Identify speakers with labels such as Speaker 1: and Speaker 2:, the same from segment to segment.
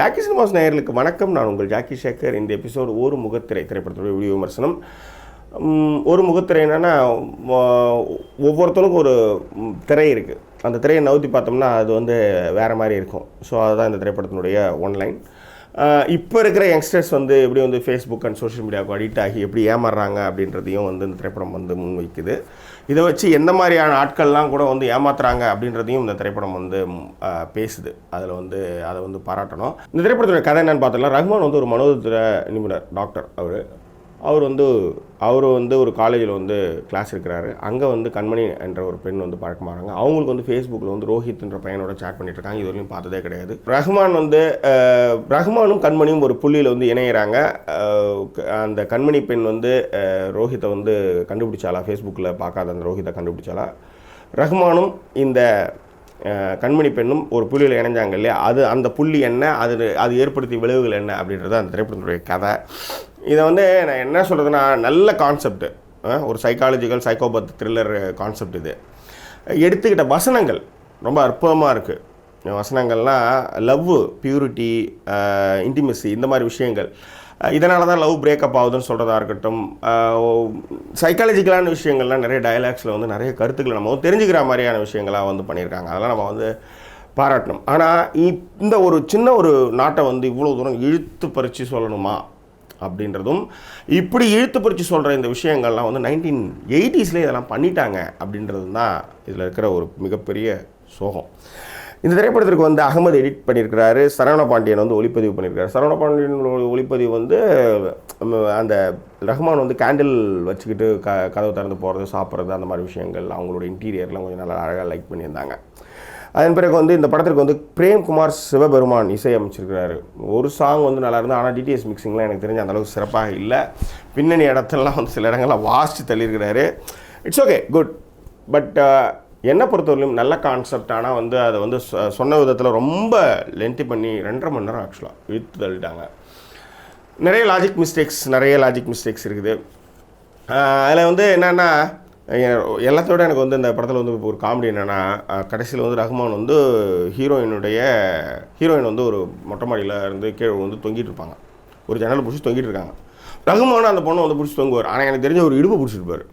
Speaker 1: Jackie cinemas நேயர்களுக்கு வணக்கம். நான் உங்கள் ஜாக்கி சேகர். இந்த எபிசோடு ஒரு முகத்திரை திரைப்படத்துடைய வீடியோ விமர்சனம். ஒரு முகத்திரை என்னென்னா ஒவ்வொருத்தனுக்கும் ஒரு திரை இருக்குது அந்த திரையை நவுத்தி பார்த்தோம்னா அது வந்து வேறு மாதிரி இருக்கும். ஸோ அதுதான் இந்த திரைப்படத்தினுடைய ஒன்லைன் இப்போ இருக்கிற யங்ஸ்டர்ஸ் வந்து எப்படி வந்து ஃபேஸ்புக் அண்ட் சோஷியல் மீடியாவுக்கு அடிக்ட் ஆகி எப்படி ஏமாறுறாங்க அப்படின்றதையும் வந்து இந்த திரைப்படம் வந்து முன்வைக்குது. இதை வச்சு எந்த மாதிரியான ஆட்கள்லாம் கூட வந்து ஏமாத்துறாங்க அப்படின்றதையும் இந்த திரைப்படம் வந்து பேசுது. அதில் வந்து அதை வந்து பாராட்டணும். இந்த திரைப்படத்தோட கதை என்னன்னு பார்த்தோம்னா ரஹ்மான் வந்து ஒரு மனோதர நிபுணர் டாக்டர் அவர். அவர் வந்து அவர் வந்து ஒரு காலேஜில் வந்து கிளாஸ் இருக்கிறாரு அங்கே வந்து கண்மணி என்ற ஒரு பெண் வந்து பழக்கமாகறாங்க அவங்களுக்கு வந்து ஃபேஸ்புக்கில் வந்து ரோஹித்ன்ற பையனோட சேட் பண்ணிட்டு இருக்காங்க. இது வரையும் பார்த்ததே கிடையாது. ரஹ்மான் வந்து ரஹ்மானும் கண்மணியும் ஒரு புள்ளியில் வந்து இணையிறாங்க. க- அந்த கண்மணி பெண் வந்து ரோஹித்தை வந்து கண்டுபிடிச்சாலா ஃபேஸ்புக்கில் பார்க்காத அந்த ரோஹித்தை கண்டுபிடிச்சாலா ரஹ்மானும் இந்த கண்மணி பெண்ணும் ஒரு புள்ளியில் இணைஞ்சாங்க இல்லையா? அது அந்த புள்ளி என்ன? அது அது ஏற்படுத்திய விளைவுகள் என்ன? அப்படின்றது அந்த திரைப்படத்துடைய கதை. இதை வந்து நான் என்ன சொல்கிறதுனா நல்ல கான்செப்ட் ஒரு சைக்காலஜிக்கல் சைக்கோபத் த்ரில்லர் கான்செப்ட் இது. எடுத்துக்கிட்ட வசனங்கள் ரொம்ப அற்புதமாக இருக்குது வசனங்கள்லாம் லவ் பியூரிட்டி இன்டிமெசி இந்த மாதிரி விஷயங்கள். இதனால தான் லவ் பிரேக்கப் ஆகுதுன்னு சொல்கிறதா இருக்கட்டும். சைக்காலஜிக்கலான விஷயங்கள்லாம் நிறைய டயலாக்ஸில் வந்து நிறைய கருத்துக்களை நம்ம வந்து தெரிஞ்சுக்கிற மாதிரியான விஷயங்களாக வந்து பண்ணியிருக்காங்க. அதெல்லாம் நம்ம வந்து பாராட்டணும். ஆனால் இந்த ஒரு சின்ன ஒரு நாட்டை வந்து இவ்வளோ தூரம் இழுத்து பறித்து சொல்லணுமா? அப்படின்றதும் இப்படி இழுத்து பறித்து சொல்கிற இந்த விஷயங்கள்லாம் வந்து நைன்டீன் எயிட்டிஸ்லேயே இதெல்லாம் பண்ணிட்டாங்க அப்படின்றது தான் இதில் இருக்கிற ஒரு மிகப்பெரிய சோகம். இந்த திரைப்படத்திற்கு வந்து அகமது எடிட் பண்ணியிருக்கிறாரு. சரவண பாண்டியன் வந்து ஒளிப்பதிவு பண்ணியிருக்காரு. சரவண பாண்டியன் ஒளிப்பதிவு வந்து அந்த ரஹ்மான் வந்து கேண்டில் வச்சுக்கிட்டு க கதவு திறந்து போகிறது சாப்பிட்றது அந்த மாதிரி விஷயங்கள் அவங்களோட இன்டீரியர்லாம் கொஞ்சம் நல்லா அழகாக லைக் பண்ணியிருந்தாங்க. அதன் பிறகு வந்து இந்த படத்திற்கு வந்து பிரேம்குமார் சிவபெருமான் இசையமைச்சிருக்கிறாரு ஒரு சாங் வந்து நல்லா இருந்தால் ஆனால் டிடிஎஸ் மிக்சிங்லாம் எனக்கு தெரிஞ்ச அந்த அளவுக்கு சிறப்பாக இல்லை. பின்னணி இடத்துலலாம் வந்து சில இடங்கள்லாம் வாசித்து தள்ளியிருக்கிறாரு. இட்ஸ் ஓகே குட் பட் என்னை பொறுத்தவரையிலும் நல்ல கான்செப்ட் ஆனால் வந்து அதை வந்து சொ- சொன்ன விதத்தில் ரொம்ப லென்த்தி பண்ணி ரெண்டரை மணி நேரம் ஆக்சுவலாக இழுத்து தள்ளிட்டாங்க. நிறைய லாஜிக் மிஸ்டேக்ஸ் நிறைய லாஜிக் மிஸ்டேக்ஸ் இருக்குது. அதில் வந்து என்னென்னா எல்லாத்தோட எனக்கு வந்து இந்த படத்தில் வந்து ஒரு காமெடி என்னென்னா கடைசியில் வந்து ரஹ்மான் வந்து ஹீரோயினுடைய ஹீரோயின் வந்து ஒரு மொட்டை மாடியில் இருந்து கீழே வந்து தொங்கிட்டு இருப்பாங்க. ஒரு ஜன்னல் பிடிச்சி தொங்கிட்டு இருக்காங்க. ரகுமான அந்த பொண்ணை வந்து பிடிச்சி தொங்குவார். ஆனால் எனக்கு தெரிஞ்ச ஒரு இடுப்பு பிடிச்சிருப்பார்.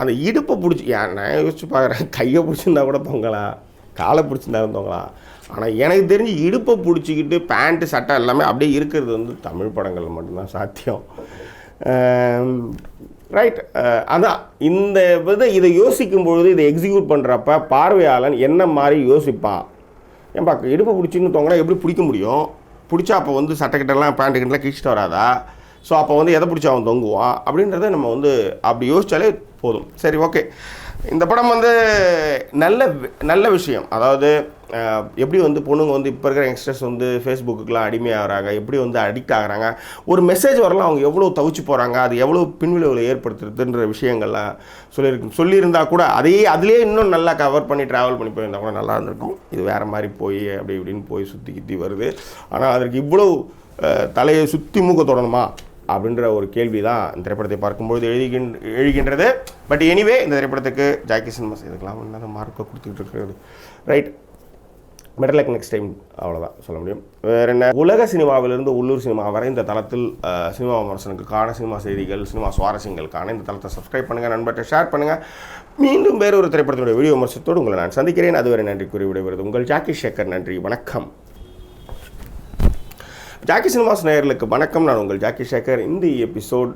Speaker 1: அந்த இடுப்பை பிடிச்சி ஏன் நான் யோசிச்சு பார்க்குறேன். கையை பிடிச்சிருந்தா கூட தொங்கலாம் காலை பிடிச்சிருந்தா கூட தொங்கலாம் ஆனால் எனக்கு தெரிஞ்சு இடுப்பை பிடிச்சிக்கிட்டு பேண்ட்டு சட்டை எல்லாமே அப்படியே இருக்கிறது வந்து தமிழ் படங்கள் மட்டும்தான் சாத்தியம். ரைட் அதான். இந்த வித இதை யோசிக்கும் பொழுது இதை எக்ஸிக்யூட் பண்ணுறப்ப பார்வையாளன் என்ன மாதிரி யோசிப்பான் ஏன்பா இடுப்பை பிடிச்சின்னு தோங்கினா எப்படி பிடிக்க முடியும்? பிடிச்சா அப்போ வந்து சட்டைக்கிட்டலாம் பேண்ட்டு கிட்டலாம் கிழிச்சிட்டு வராதா? ஸோ அப்போ வந்து எதை பிடிச்சி அவன் தொங்குவான்? அப்படின்றத நம்ம வந்து அப்படி யோசித்தாலே போதும். சரி ஓகே. இந்த படம் வந்து நல்ல நல்ல விஷயம். அதாவது எப்படி வந்து பொண்ணுங்க வந்து இப்போ இருக்கிற யங்ஸ்டர்ஸ் வந்து ஃபேஸ்புக்குலாம் அடிமையாகிறாங்க எப்படி வந்து அடிக்ட் ஆகுறாங்க ஒரு மெசேஜ் வரலாம் அவங்க எவ்வளோ தவிச்சு போகிறாங்க அது எவ்வளோ பின்விளைவுகளை ஏற்படுத்துறதுன்ற விஷயங்கள்லாம் சொல்லியிருக்கு சொல்லியிருந்தா கூட அதையே அதுலேயே இன்னும் நல்லா கவர் பண்ணி ட்ராவல் பண்ணி போயிருந்தா கூட நல்லா இருந்திருக்கும். இது வேறு மாதிரி போய் அப்படி இப்படின்னு போய் சுற்றி கித்தி வருது. ஆனால் அதற்கு இவ்வளோ தலையை சுற்றி மூக்க தொடணுமா? அப்படின்ற ஒரு கேள்வி தான் இந்த திரைப்படத்தை பார்க்கும்பொழுது எழுகின்ற எழுகின்றது. பட் எனிவே இந்த திரைப்படத்துக்கு ஜாக்கி சினிமாஸ் இதுக்கெல்லாம் என்ன மார்க்கை கொடுத்துக்கிட்டு இருக்கிறது. Right better like next time அவ்வளோதான் சொல்ல முடியும். வேறு என்ன? உலக சினிமாவிலிருந்து உள்ளூர் சினிமா வரை இந்த தளத்தில் சினிமா விமர்சனங்களுக்கான சினிமா செய்திகள் சினிமா சுவாரஸ்யங்களுக்கான இந்த தளத்தை சப்ஸ்கிரைப் பண்ணுங்கள் நண்பர்கிட்ட ஷேர் பண்ணுங்கள் மீண்டும் வேறு ஒரு திரைப்படத்தினுடைய வீடியோ விமர்சனத்தோடு உங்களை நான் சந்திக்கிறேன். அதுவரை நன்றி கூறி விடைபெறுவது உங்கள் ஜாக்கி சேகர். நன்றி. வணக்கம். ஜாக்கி சினிமாஸ் நேயர்களுக்கு வணக்கம். நான் உங்கள் ஜாக்கி சேகர். இந்த எபிசோட்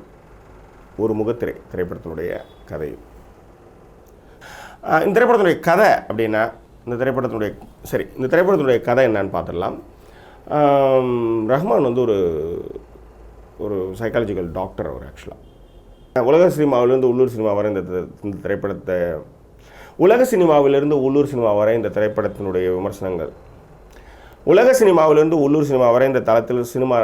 Speaker 1: ஒரு முகத்திரை திரைப்படத்தினுடைய கதை. இந்த திரைப்படத்தினுடைய கதை அப்படின்னா இந்த திரைப்படத்தினுடைய சரி இந்த திரைப்படத்தினுடைய கதை என்னன்னு பார்த்துடலாம். ரஹ்மான் வந்து ஒரு ஒரு சைக்காலஜிக்கல் டாக்டர் அவர் ஆக்சுவலாக உலக சினிமாவிலேருந்து உள்ளூர் சினிமா வரை இந்த இந்த திரைப்படத்தை உலக சினிமாவிலிருந்து உள்ளூர் சினிமா வரை இந்த திரைப்படத்தினுடைய விமர்சனங்கள் உலக சினிமாவிலிருந்து உள்ளூர் சினிமா வரை இந்த தளத்தில் சினிமா